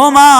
ও মা,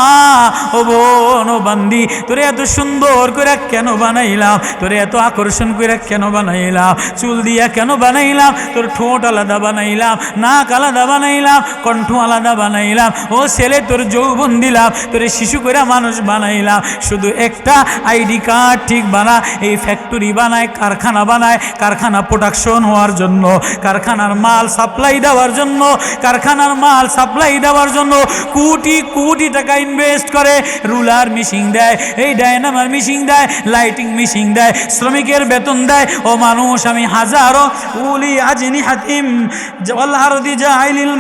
ও বোন, ও বান্দি, তোরে এত সুন্দর করে কেন বানাইলাম? তোরে এত আকর্ষণ করে কেন বানাইলাম? চুল দিয়া কেন বানাইলাম? তোর ঠোঁট আলাদা বানাইলাম, নাক আলাদা বানাইলাম, কণ্ঠ আলাদা বানাইলাম। ও ছেলে, তোর যৌবন দিলাম, তোরে শিশু করে মানুষ বানাইলাম। শুধু একটা আইডি কার্ড ঠিক বানা, এই ফ্যাক্টরি বানায়, কারখানা বানায়, কারখানা প্রোডাকশন হওয়ার জন্য, কারখানার মাল সাপ্লাই দেওয়ার জন্য, কারখানার মাল সাপ্লাই দেওয়ার জন্য, কোটি কোটি টাকা ইনভেস্ট করে, রুলার মিশিং দেয়, এই ডায়নামার মিশিং দেয় লাইটিং মিশিং দেয়, শ্রমিকের বেতন দেয়, ও মানুষ, আমি হাজারো, উলি আজনি হাতিম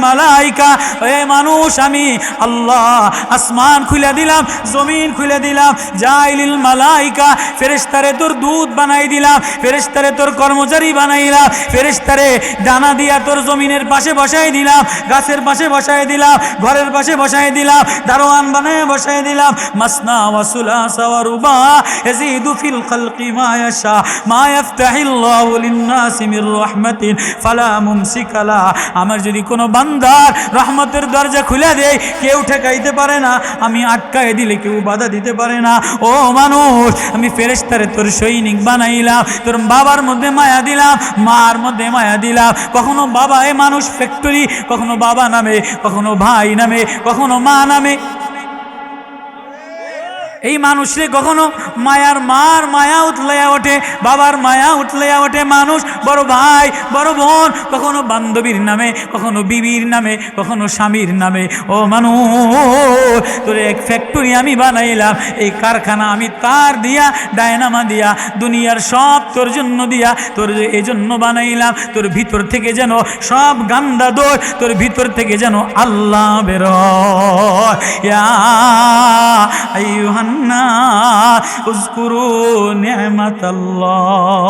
মালাইকা, এ মানুষ, আমি আল্লাহ, আসমান খুলে দিলাম, জমিন খুলে দিলাম জাইলিল মালাইকা, ফেরেশতারে তোর দুধ বানাই দিলাম, ফেরেশতারে তোর কর্মচারী বানাইলাম, ফেরেশতারে দানা দিয়া তোর জমিনের পাশে বসাই দিলাম, গাছের পাশে বসাই দিলাম, ঘরের পাশে বসাই দিলাম দারোয়ান বানায় বসাই দিলাম। মাসনা ওয়াসুলা সাওয়ারুবা ইয়াজিদু ফিল খালকি মা ইয়াশা। মা ইয়াফতাহিল্লাহু লিন-নাসি মির রাহমাতিন। ফালা মুমসিকালা আমার যদি কোনো বান্দার রহমতের দরজা খুলে দেয়, কেউ ঠেকাইতে পারে না। আমি আটকায় দিলে কেউ বাধা দিতে পারে না। ও মানুষ, আমি ফেরেশতারে তোর সৈনিক বানাইলাম। তোর বাবার মধ্যে মায়া দিলাম, মার মধ্যে মায়া দিলাম। কখনো বাবা এ মানুষ ফ্যাক্টরি কখনো বাবা নামে, কখনো ভাই নামে, কখনো মা নামে। এই মানুষরে কখনো মায়ার মার মায়া উঠলাইয়া ওঠে, বাবার মায়া উঠলাইয়া ওঠে মানুষ, বড় ভাই, বড় বোন, কখনো বান্ধবীর নামে, কখনো বিবির নামে, কখনো স্বামীর নামে। ও মানুষ, তোর এক ফ্যাক্টরি আমি বানাইলাম, এই কারখানা আমি তার দিয়া, ডায়নামা দিয়া, দুনিয়ার সব তোর জন্য দিয়া, তোর এই জন্য বানাইলাম, তোর ভিতর থেকে যেন সব গান্দা দোষ, তোর ভিতর থেকে যেন আল্লাহ বেরোয় ইয়া আইয়ুহান নাস উযকুরু নি'মাতাল্লাহ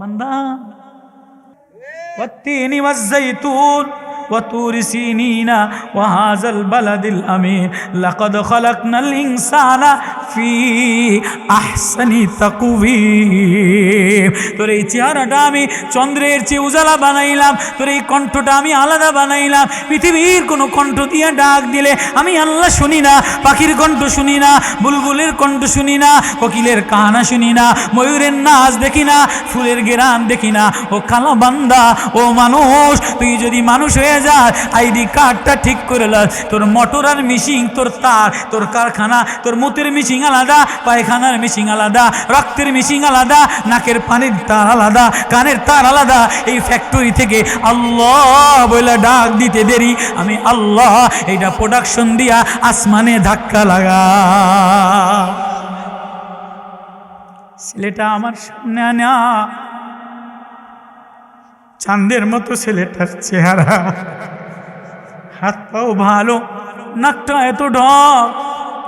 বান্দা والتين والزيتون وطور سينين وهذا البلد الأمين لقد خلقنا الإنسان في أحسن تقويم তোর এই চেহারাটা আমি চন্দ্রের চেয়ে উজালা বানাইলাম তোর এই কণ্ঠটা আমি আলাদা বানাইলাম পৃথিবীর কোনো কণ্ঠ দিয়ে ডাক দিলে আমি আল্লাহ শুনি না পাখির কণ্ঠ শুনি না বুলবুলের কণ্ঠ শুনি না কোকিলের কাহানা শুনি না ময়ূরের নাচ দেখি না ফুলের গেরান দেখি না ও কালা বান্দা ও মানুষ তুই যদি মানুষ হয়ে যাস আইডি কার্ডটা ঠিক করে লাস তোর মোটর আর মিশিং তোর তার, তোর কারখানা, তোর মুতের মিশিং আলাদা, পায়খানার মিশিং আলাদা, রক্তের মিশিং আলাদা, নাকের পানির তার আলাদা, কানের তার আলাদা। এই ফ্যাক্টরি থেকে আল্লাহ বলে ডাক দিতে দেরি। আমি আল্লাহ এইটা প্রোডাকশন দিয়া আসমানে ধাক্কা লাগা। ছেলেটা আমার সামনে আনা। চাঁদের মতো ছেলেটার চেহারা। হাত পাও ভালো, নাকটা এত ঢক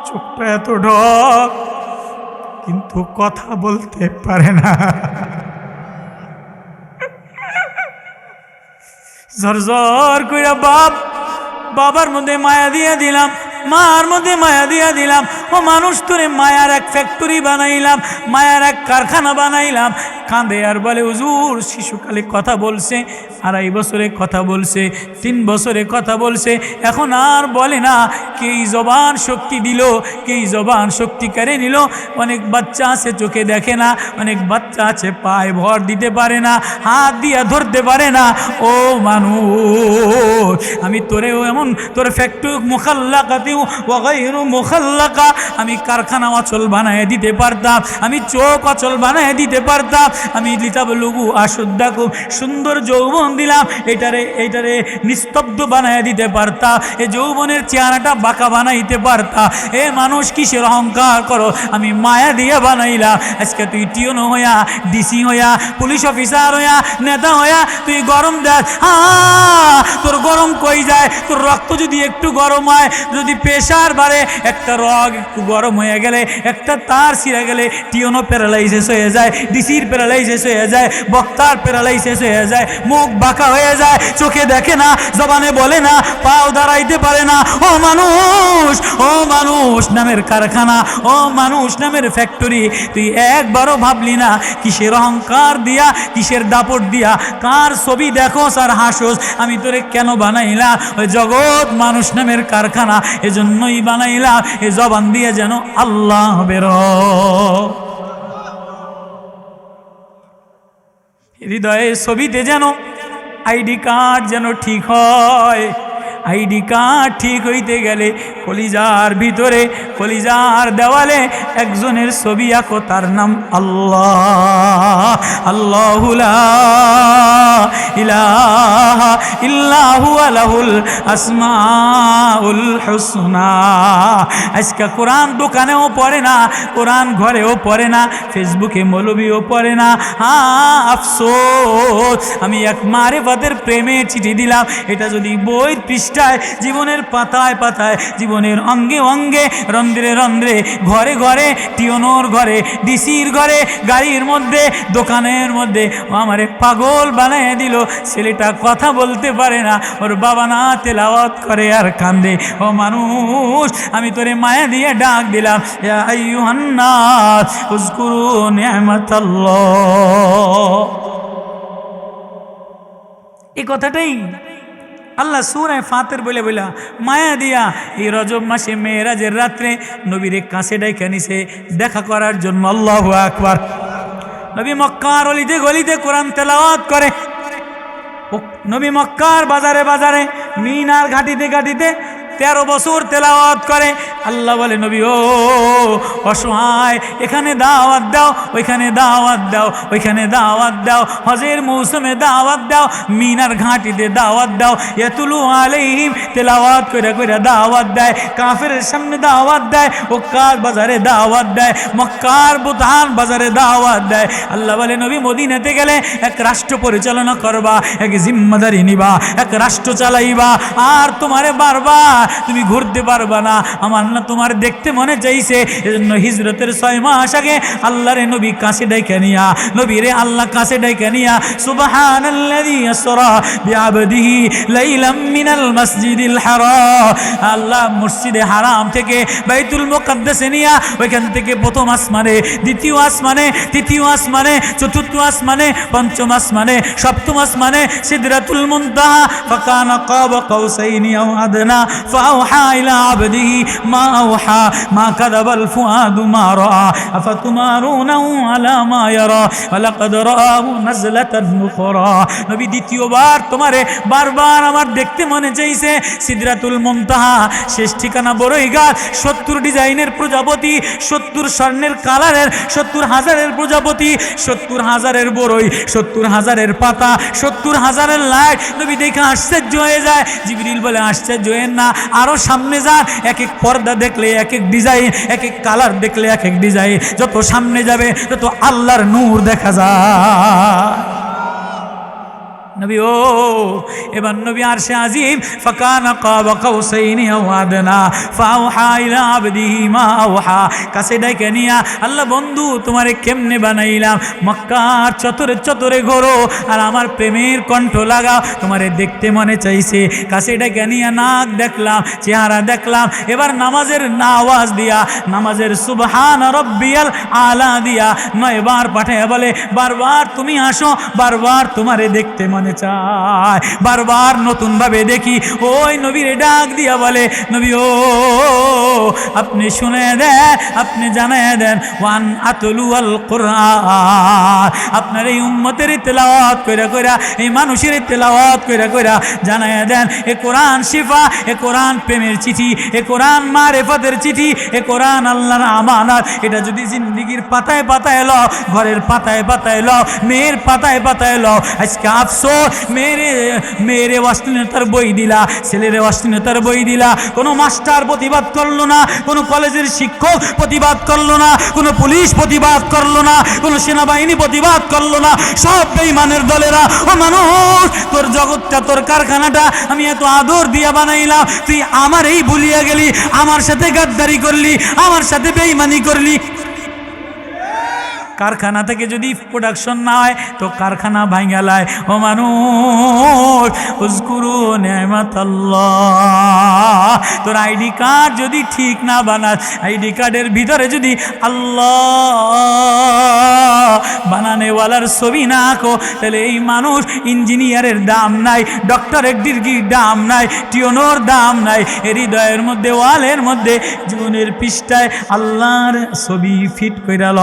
চোখটা এত ঢক কিন্তু কথা বলতে পারে না। ঝরঝর কইরা বাপ, বাবার মধ্যে মায়া দিয়ে দিলাম, মার মধ্যে মায়া দিয়া দিলাম, ও মানুষ তোরে মায়ার এক ফ্যাক্টরি বানাইলাম, মায়ার এক কারখানা বানাইলাম কাঁদে আর বলে, হুজুর, শিশুকালে কথা বলছে, আড়াই বছরে কথা বলছে, তিন বছরে কথা বলছে, এখন আর বলে না কেই জবান শক্তি দিল, কেই জবান শক্তি কেড়ে নিল, অনেক বাচ্চা আছে চোখে দেখে না, অনেক বাচ্চা আছে পায়ে ভর দিতে পারে না, হাত দিয়া ধরতে পারে না, ও মানুষ, আমি তোরেও এমন, তোর ফ্যাক্টরি মোখাল্লাকাতেও ওগাইরু মোখাল্লাকা, আমি কারখানা অচল বানায় দিতে পারতাম, আমি চোখ অচল বানায় দিতে পারতাম আমি লিতাব লঘু আশুদ্ধা খুব সুন্দর যৌবন দিলাম। এটারে এটারে নিস্তব্ধ বানায় দিতে পারতা, এ যৌবনের চেহারাটা বাঁকা বানাইতে পারতা। এ মানুষ কিসের অহংকার করো? আমি মায়া দিয়ে বানাইলাম আজকে তুই টিওনো হইয়া, ডিসি হইয়া, পুলিশ অফিসার হইয়া, নেতা হইয়া, তুই গরম দেখ। তোর গরম কই যায়? তোর রক্ত যদি একটু গরম হয়, যদি প্রেশার বাড়ে, একটা রগ একটু গরম হয়ে গেলে, একটা তার ছিঁড়ে গেলে টিওনো প্যারালাইসিস হয়ে যায়, ডিসির প্যারালাইসিস প্যারালাইসিস হয়ে যায়, বক্তার প্যারালাইসিস হয়ে যায়, মুখ বাঁকা হয়ে যায়, চোখে দেখে না, জবানে বলে না, পাও দাঁড়াইতে পারে না। ও মানুষ ও মানুষ, নামের কারখানা, ও মানুষ, নামের ফ্যাক্টরি তুই একবারও ভাবলি না, কিসের অহংকার দিয়া, কিসের দাপট দিয়া, কার ছবি দেখোস আর হাসোস, আমি তোরে কেন বানাইলাম ওই জগৎ মানুষ নামের কারখানা, এজন্যই বানাইলা, এ জবান দিয়ে যেন আল্লাহ বেরো হৃদয়ের ছবিতে যেন আইডি কার্ড যেন ঠিক হয়। আইডি কার্ড ঠিক হইতে গেলে কলিজার ভিতরে, কলিজার দেওয়ালে একজনের ছবি আঁকো, তার নাম আল্লাহ। আল্লাহুলা ইলাহা ইল্লাহু আসমাউল হুসনা। আজকে কোরআন দোকানেও পড়ে না, কোরআন ঘরেও পড়ে না, ফেসবুকে মৌলবিও পড়ে না। হা আফসোস, আমি এক মারেফাতের প্রেমের চিঠি দিলাম, এটা যদি বইয়ের পৃষ্ঠায় জীবনের পাতায় পাতায়, জীবনের অঙ্গে অঙ্গে, রন্ধ্রে রন্ধ্রে, ঘরে ঘরে, টিওনোর ঘরে, ডিসির ঘরে, গাড়ির মধ্যে, দোকানের মধ্যে। আমারে পাগল বানিয়ে দিল, ছেলেটা কথা বলতে পারে না। ওর বাবা না তেলাওয়াত করে আর কান্দে। ও মানুষ, আমি তোরে মায়া দিয়ে ডাক দিলাম। এই কথাটাই আল্লাহ সুরায় ফাতের বলে বলা, মায়া দিয়া, এই রজব মাসে মেয়েরাজের রাত্রে নবীরে কাছে ডাইকে নিছে, দেখা করার জন্য আল্লাহ আকবার। নবী মক্কার অলিতে গলিতে কোরআন তেলাওয়াত করে। নবী মক্কার বাজারে বাজারে মিনার ঘাটিতে ঘাটিতে তেরো বছর তেলাওয়াত করে। আল্লাহ বলে, নবী, ও, অসহায়, এখানে দাওয়াত দাও, ওইখানে দাওয়াত দাও, ওইখানে দাওয়াত দাও, হজের মৌসুমে দাওয়াত দাও, মিনার ঘাটিতে দাওয়াত দাও এতুলু আলাইহিম, তেলাওয়াত করে করে দাওয়াত দেয়, কাফের সামনে দাওয়াত দেয় ও কার বাজারে দাওয়াত দেয়, মক্কার বুধান বাজারে দাওয়াত দেয়। আল্লাহ বলে, নবী, মদিনাতে গেলে এক রাষ্ট্র পরিচালনা করবা, এক জিম্মাদারি নিবা, এক রাষ্ট্র চালাইবা, আর তোমারে বারবার তুমি ঘুরতে পারবা না, আমার না তোমার দেখতে মনে চাইছে? এজন্য হিজরতের ছয় মাস আগে আল্লাহরে নবী কাছে ডাইকে নিয়া, নবীরে আল্লাহ কাছে ডাইকে নিয়া হারাম। আল্লাহ মসজিদে হারাম থেকে বাইতুল মুকাদ্দাসে নিয়া, ওইখান থেকে প্রথম আসমানে, দ্বিতীয় আসমানে, তৃতীয় আসমানে, চতুর্থ আসমানে, পঞ্চম আসমানে, সপ্তম আসমানে, সিদরাতুল মুনতাহা, ফাকানা কাব কাউসাইনি আও আদনা, ফাওহা মা দেখতে মনে চাইছে সিদরাতুল মুনতাহা শেষ ঠিকানা বড়ই সত্তর ডিজাইনের প্রজাপতি সত্তর স্বর্ণের কালারের সত্তর হাজারের প্রজাপতি সত্তর হাজারের বড়ই সত্তর হাজারের পাতা সত্তর হাজারের লাইট নবী দেখে আশ্চর্য হয়ে যায় জিবরিল বলে আশ্চর্য হয়েন না আরও সামনে যান এক এক পর্দা দেখলে এক এক ডিজাইন, এক এক কালার দেখলে এক এক ডিজাইন। যত সামনে যাবে, তত আল্লাহর নূর দেখা যায়। নবী, ও, এবার নবী আরশে আজিম, ফাকানা কাবা কাউসাইনি আও আদনা ফাওহা ইলা আবদিহি মা কাছে ডাইকে নিয়া, আল্লাহ বন্ধু, তোমারে কেমনে বানাইলাম? মক্কার চতরে চতরে ঘোরো, আর আমার প্রেমের কণ্ঠ লাগাও, তোমারে দেখতে মনে চাইছে। কাছে ডাইকে নিয়া নাক দেখলাম, চেহারা দেখলাম, এবার নামাজের না আওয়াজ দিয়া, নামাজের সুবহান রব্বিয়াল আলা দিয়া, নয়বার পাঠায় বলে, বারবার তুমি আসো, বারবার তোমারে দেখতে মনে চায়। বারবার নতুন ভাবে দেখি ওই নবীরে ডাক দিয়া বলে, নবী ও, আপনি শুনে দেন, আপনি জানায় দেন, ওয়ান আতলু আল কোরআন। আপনার এই উম্মতের তেলাওয়াত কইরা কইরা, এই মানুষের তেলাওয়াত কইরা কইরা জানায় দেন, এ কোরআন শিফা, এ কোরআন প্রেমের চিঠি, এ কোরআন মারেফতের চিঠি, এ কোরআন আল্লাহর আমানত। এটা যদি জিন্দিগির পাতায় পাতায় ল ঘরের পাতায় পাতায় ল মেয়ের পাতায় পাতায় ল আজকে আফসোস মেয়েরে মেয়েরে অশ্লীলতার বই দিলা, ছেলেরে অশ্লীলতার বই দিলা। কোনো মাস্টার প্রতিবাদ করল না, কোনো কলেজের শিক্ষক প্রতিবাদ করল না, কোনো পুলিশ প্রতিবাদ করল না, কোনো সেনাবাহিনী প্রতিবাদ করল না। সব বেইমানের দলেরা, ও মানুষ, তোর জগৎটা, তোর কারখানাটা, আমি এত আদর দিয়া বানাইলাম, তুই আমার এই ভুলিয়া গেলি, আমার সাথে গাদ্দারি করলি, আমার সাথে বেইমানি করলি। কারখানা থেকে যদি প্রোডাকশন না হয়, তো কারখানা ভাঙ্গালায় ও মানুষ, উজকুরু নেমাত তোর আইডি কার্ড যদি ঠিক না বানাস, আইডি কার্ডের ভিতরে যদি আল্লাহ বানানেওয়ালার ছবি না আঁকো, তাহলে এই মানুষ ইঞ্জিনিয়ারের দাম নাই ডক্টরের ডিগ্রির দাম নাই টিওনোর দাম নাই, হৃদয়ের মধ্যে, ওয়ালের মধ্যে, জীবনের পৃষ্ঠায় আল্লাহর ছবি ফিট কইরা ল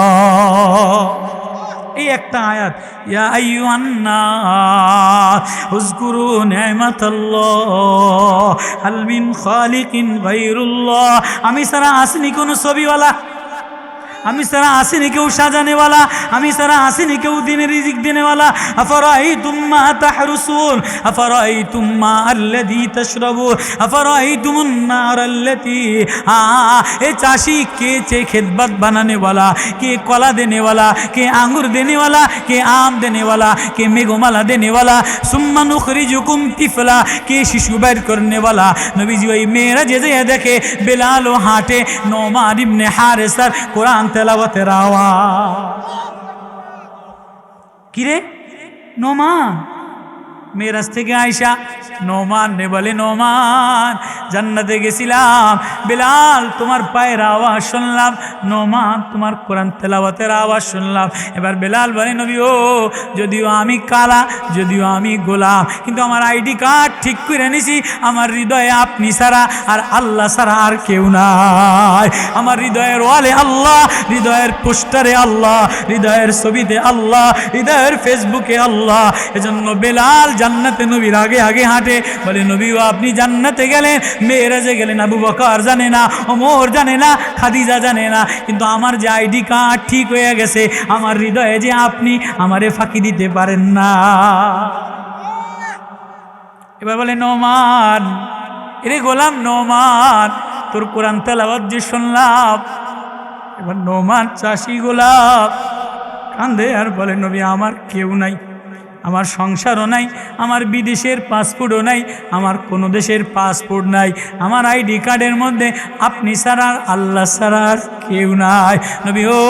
এই একটা আয়াত, ইয়া আইয়ুহান্নাস, উযকুরু নি'মাতাল্লাহ, হাল মিন খালিকিন গায়রুল্লাহ। আমি সারা আসনি কোন ছবিওয়ালা। আমি সারা আসিনি কেউ সাজানেওয়ালা, আমি সারা আসিনি কেউ দিনের রিজিক দিনেওয়ালা। আফরাই তুম্মা তাহরুসুন আফরাই তুম্মা আল্লাদি তশরবুন আফরাই তুমুন নার আল্লাতি, আ, এ চাষি কে চে খেদবাত বানানেওয়ালা, কে কলা দেনেওয়ালা, কে আঙ্গুর দেনেওয়ালা, কে আম দেনেওয়ালা, কে মেঘমালা দেনেওয়ালা, সুম্মা নুখরিজুকুম তিফলা, কে শিশু বাইর করনেওয়ালা। নবীজি ওই মেয়েরা যে যে দেখে বেলাল ও হাটে নোমান ইবনে হারেসার কোরআন তেলাওয়াতের আওয়াজ। কিরে? নোমান? মেরাজ থেকে আয়সা নোমান নে বলে, নোমান, জান্নাতে গেছিলাম। বেলাল, তোমার পায়ের আওয়াজ শুনলাম। নোমান, তোমার কোরআন তেলাওয়াতের আওয়াজ শুনলাম। এবার বেলাল বলে, নবী ও, যদিও আমি কালা, যদিও আমি গোলাম, কিন্তু আমার আইডি কার্ড ঠিক করে নিছি। আমার হৃদয়ে আপনি ছাড়া আর আল্লাহ ছাড়া আর কেউ নাই। আমার হৃদয়ের ওয়ালে আল্লাহ, হৃদয়ের পোস্টারে আল্লাহ, হৃদয়ের ছবিতে আল্লাহ, হৃদয়ের ফেসবুকে আল্লাহ। এজন্য বেলাল জান্নাতে নবীর আগে আগে হাঁটে। বলে, নবীও, আপনি জান্নাতে গেলেন। মেয়েরাজে গেলেন, আবু বকর জানে না, ওমর জানে না, খাদিজা জানে না। কিন্তু আমার যে আইডি কার্ড ঠিক হয়ে গেছে, আমার হৃদয়ে যে আপনি আমারে ফাঁকি দিতে পারেন না। এবার বলে নোমান এরে গোলাম নোমান তোর কোরআন তেলাওয়াত যে শুনলাম। এবার নোমান চাষি গোলাপ। কান্দে আর বলে, নবী, আমার কেউ নাই। আমার সংসারও নাই, আমার বিদেশের পাসপোর্টও নাই, আমার কোনো দেশের পাসপোর্ট নাই। আমার আইডি কার্ডের মধ্যে আপনি ছাড়া, আল্লাহ আর কেউ নাই। নবী ও,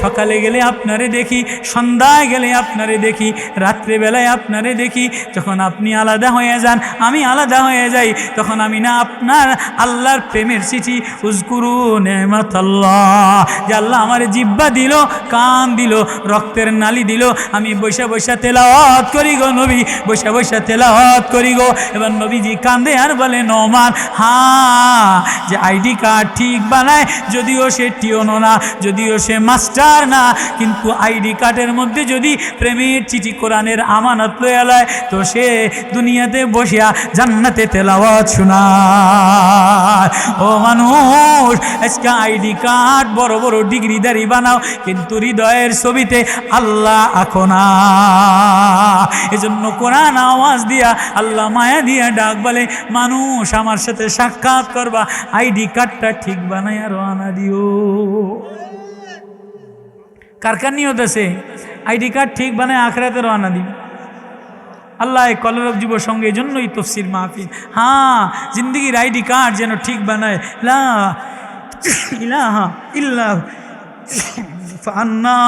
সকালে গেলে আপনারে দেখি, সন্ধ্যায় গেলে আপনারে দেখি, রাত্রেবেলায় আপনারে দেখি, যখন আপনি আলাদা হয়ে যান, আমি আলাদা হয়ে যাই, তখন আমি না আপনার আল্লাহর প্রেমের চিঠি, উজকুরু নেমাত আল্লাহ যে আল্লাহ আমার জিব্বা দিল, কান দিল, রক্তের নালি দিল, আমি বৈশা বৈশা তেলাওয়াত করি গো নবী, বৈশা বৈশা তেলাওয়াত করি গো। এবার নবীজি কান্দে আর বলে নমান হ্যাঁ যে আইডি কার্ড ঠিক বানায়, যদিও সে টিওনো না, যদিও সে মাস্টার না, কিন্তু আইডি কার্ডের মধ্যে যদি প্রেমের চিঠি কোরআনের আমানত লয়ে লয়, তো সে দুনিয়াতে বসিয়া জান্নাতে তেলাওয়াত শোনায়। ও মানুষ আজকে আইডি কার্ড, বড় বড় ডিগ্রি ডিগ্রিদারি বানাও, কিন্তু হৃদয়ের ছবিতে আল্লাহ আখো না। এজন্য কোরআন আওয়াজ দিয়া, আল্লাহ মায়া দিয়া ডাক বলে, মানুষ, আমার সাথে সাক্ষাৎ করবা, আইডি কার্ডটা ঠিক বানাই আর আনা দিও। কার কার নিয়ত আছে? আইডি কার্ড ঠিক বানায় আখড়াতে রওনা দিন আল্লাহ কলরব যুব সঙ্গে এই জন্যই তফসির মাহফিল। হ্যাঁ জিন্দগির আইডি কার্ড যেন ঠিক বানায়। লা ইলাহা ইল্লাহ ফান্না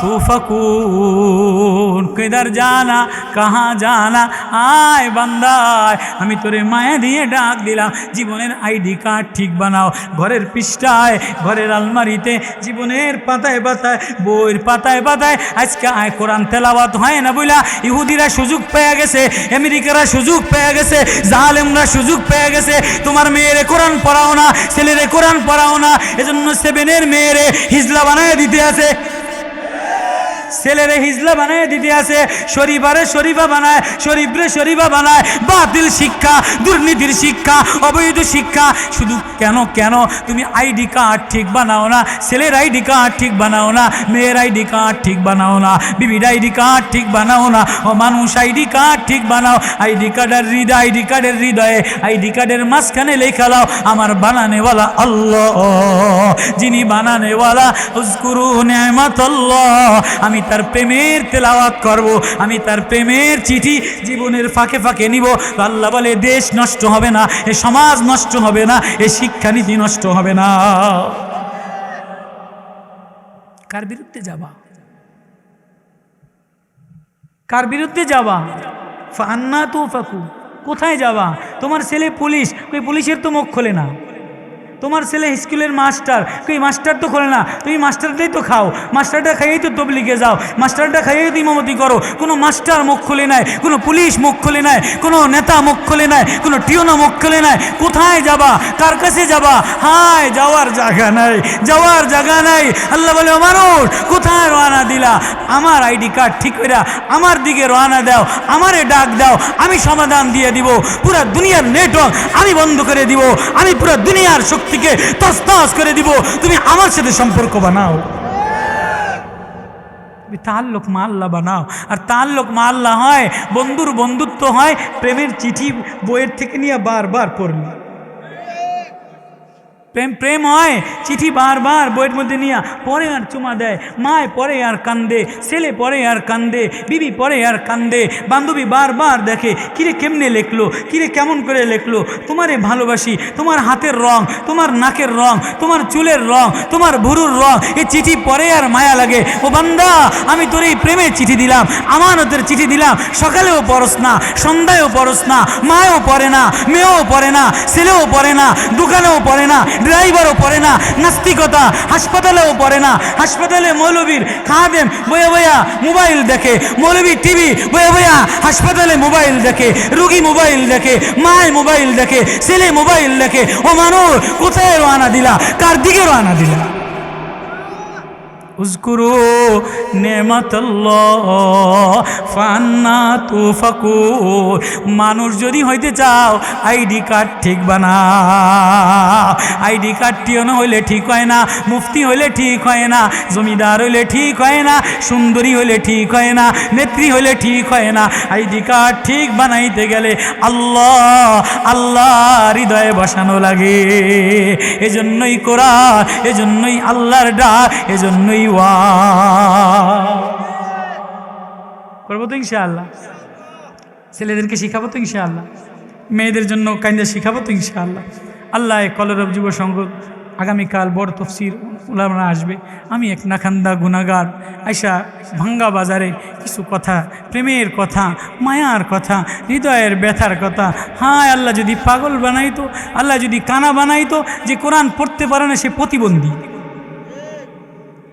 তুফাকুন। কিদার জানা, কাহা জানা? আয় বান্দায়, আমি তোরে মায়া দিয়ে ডাক দিলাম। জীবনের আইডি কার্ড ঠিক বানাও। ঘরের পৃষ্ঠায়, ঘরের আলমারিতে, জীবনের পাতায় পাতায়, বইয়ের পাতায় পাতায়। আজকে আয়, কোরআন তেলাওয়াত হয় না বইলা? ইহুদিরা সুযোগ পেয়ে গেছে, আমেরিকারা সুযোগ পেয়ে গেছে, জালেমরা সুযোগ পেয়ে গেছে। তোমার মেয়েরে কোরআন পড়াও না, ছেলেরে কোরআন পড়াও না। এজন্য সেভেনের মেয়েরে হিজলা বানায় দিতে আছে। ছেলেরে হিজলা বানায় দিতে আছে, শরীফারে শরীফা বানায়, শরীফরে শরীফা বানায়। বাতিল শিক্ষা, দুর্নীতির শিক্ষা, অবৈধ শিক্ষা। শুধু কেন কেন? তুমি আইডি কার্ড ঠিক বানাও না, ছেলের আইডি কার্ড ঠিক বানাও না, মেয়ের আইডি কার্ড ঠিক বানাও না, বিবির আইডি কার্ড ঠিক বানাও না, ও মানুষ আইডি কার্ড ঠিক বানাও। আইডি কার্ডের হৃদয়, আইডি কার্ডের হৃদয়ে, আইডি কার্ডের মাঝখানে লেখা লাও আমার বানানেওয়ালা আল্লাহ। যিনি বানানেওয়ালা নেমাত আমি তার প্রেমের তেলাওয়াত করব, আমি তার প্রেমের চিঠি জীবনের ফাঁকে ফাঁকে নিব। আল্লাহ বলে, দেশ নষ্ট হবে না, এ সমাজ নষ্ট হবে না, এ শিক্ষানীতি নষ্ট হবে না। কার বিরুদ্ধে যাবা? কার বিরুদ্ধে যাবা? ফান্না তো ফাকু কোথায় যাবা? তোমার ছেলে পুলিশ, ওই পুলিশের তো মুখ খোলে না। তোমার ছেলে স্কুলের মাস্টার। ওই মাস্টার তো খোলে না। তুমি মাস্টারটাই তো খাও। মাস্টারটা খাইয়েই তো তবলিগে যাও। মাস্টারটা খাইয়েই তো ইমামতি করো। কোনো মাস্টার মুখ খুলে নাই, কোনো পুলিশ মুখ খুলে নাই, কোনো নেতা মুখ খুলে নাই, কোনো টিওনা মুখ খুলে নাই। কোথায় যাবা? কার কাছে যাবা? হায়, যাওয়ার জায়গা নাই, যাওয়ার জায়গা নাই। আল্লাহ বলে "ও মানুষ কোথায় রওনা দিলা? আমার আইডি কার্ড ঠিক করে আমার দিকে রওনা দাও। আমারে ডাক দাও। আমি সমাধান দিয়ে দিব। পুরা দুনিয়ার নেটওয়ার্ক আমি বন্ধ করে দিব। আমি পুরো দুনিয়ার শক্তিকে তাস করে দিব। তুমি আমার সাথে সম্পর্ক বানাও। তার লোক মাল্লা বানাও। আর তার লোক মাল্লা হয়, বন্ধুর বন্ধুত্ব হয়, প্রেমের চিঠি বইয়ের থেকে নিয়ে বারবার পড়লি। প্রেম প্রেম হয় চিঠি বারবার বইয়ের মধ্যে নিয়ে, পরে আর চুমা দেয়। মায় পরে আর কান্দে, ছেলে পরে আর কান্দে, বিবি পরে আর কান্দে। বান্ধবী বারবার দেখে, কিরে কেমনে লেখলো? কিরে কেমন করে লেখলো? তোমারে ভালোবাসি, তোমার হাতের রং, তোমার নাকের রং, তোমার চুলের রং, তোমার ভুরুর রং এই চিঠি পরে আর মায়া লাগে। ও বান্দা, আমি তোর এই প্রেমের চিঠি দিলাম, আমানতের চিঠি দিলাম। সকালেও পরস না, সন্ধ্যায়ও পরস না, মায়ও পড়ে না, মেয়েও পড়ে না, ছেলেও পড়ে না, দোকানেও পড়ে না ড্রাইভারও পড়ে না, নাস্তিকতা হাসপাতালেও পড়ে না। হাসপাতালে মৌলবীর খাদেম বয়ে বয়া মোবাইল দেখে মৌলবী টিভি বয়ে বয়া হাসপাতালে মোবাইল দেখে, রুগী মোবাইল দেখে, মায় মোবাইল দেখে, ছেলে মোবাইল দেখে ও মানুষ কোথায় রোয়ানা দিলা, কার দিকে রোয়ানা দিলা? উজকুরু নেমাতাল্লাহ ফান্না তুফাকুর মানুষ যদি হইতে চাও আইডি কার্ড ঠিক বানা। আইডি কার্ডটিও না হইলে ঠিক হয় না, মুফতি হইলে ঠিক হয় না, জমিদার হইলে ঠিক হয় না, সুন্দরী হইলে ঠিক হয় না, নেত্রী হইলে ঠিক হয় না। আইডি কার্ড ঠিক বানাইতে গেলে আল্লাহ আল্লাহ হৃদয়ে বসানো লাগে। এজন্যই কোরআন, এজন্যই আল্লাহর ডাক, এজন্যই করব তো ইনশাআল্লাহ। ছেলেদেরকে শিখাবো তো ইনশাআল্লাহ। মেয়েদের জন্য কাইন্দা শিখাবো তো ইনশাআল্লাহ। আল্লাহ কলরব যুব সংঘ আগামীকাল বড় তফসির ওলামরা আসবে। আমি এক নাখান্দা গুনাগার আইসা ভাঙ্গা বাজারে কিছু কথা, প্রেমের কথা, মায়ার কথা, হৃদয়ের ব্যথার কথা। হায় আল্লাহ যদি পাগল বানাইতো, আল্লাহ যদি কানা বানাইতো, যে কোরআন পড়তে পারে না সে প্রতিবন্ধী।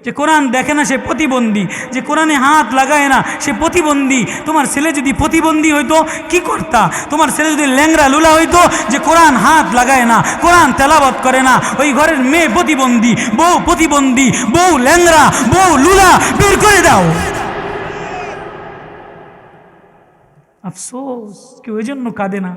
যে কোরআন দেখে না সে প্রতিবন্ধী, যে কোরআনে হাত লাগায় না সে প্রতিবন্ধী। তোমার ছেলে যদি প্রতিবন্ধী হইতো, কি করতা? তোমার ছেলে যদি ল্যাংরা লুলা হইতো, যে কোরআন হাত লাগায় না, কোরআন তেলাবত করে না, ওই ঘরের মেয়ে প্রতিবন্ধী, বউ প্রতিবন্ধী, বউ ল্যাংরা বউ লুলা, বের করে দাও। আফসোস, কেউ ওই জন্য কাঁদে না।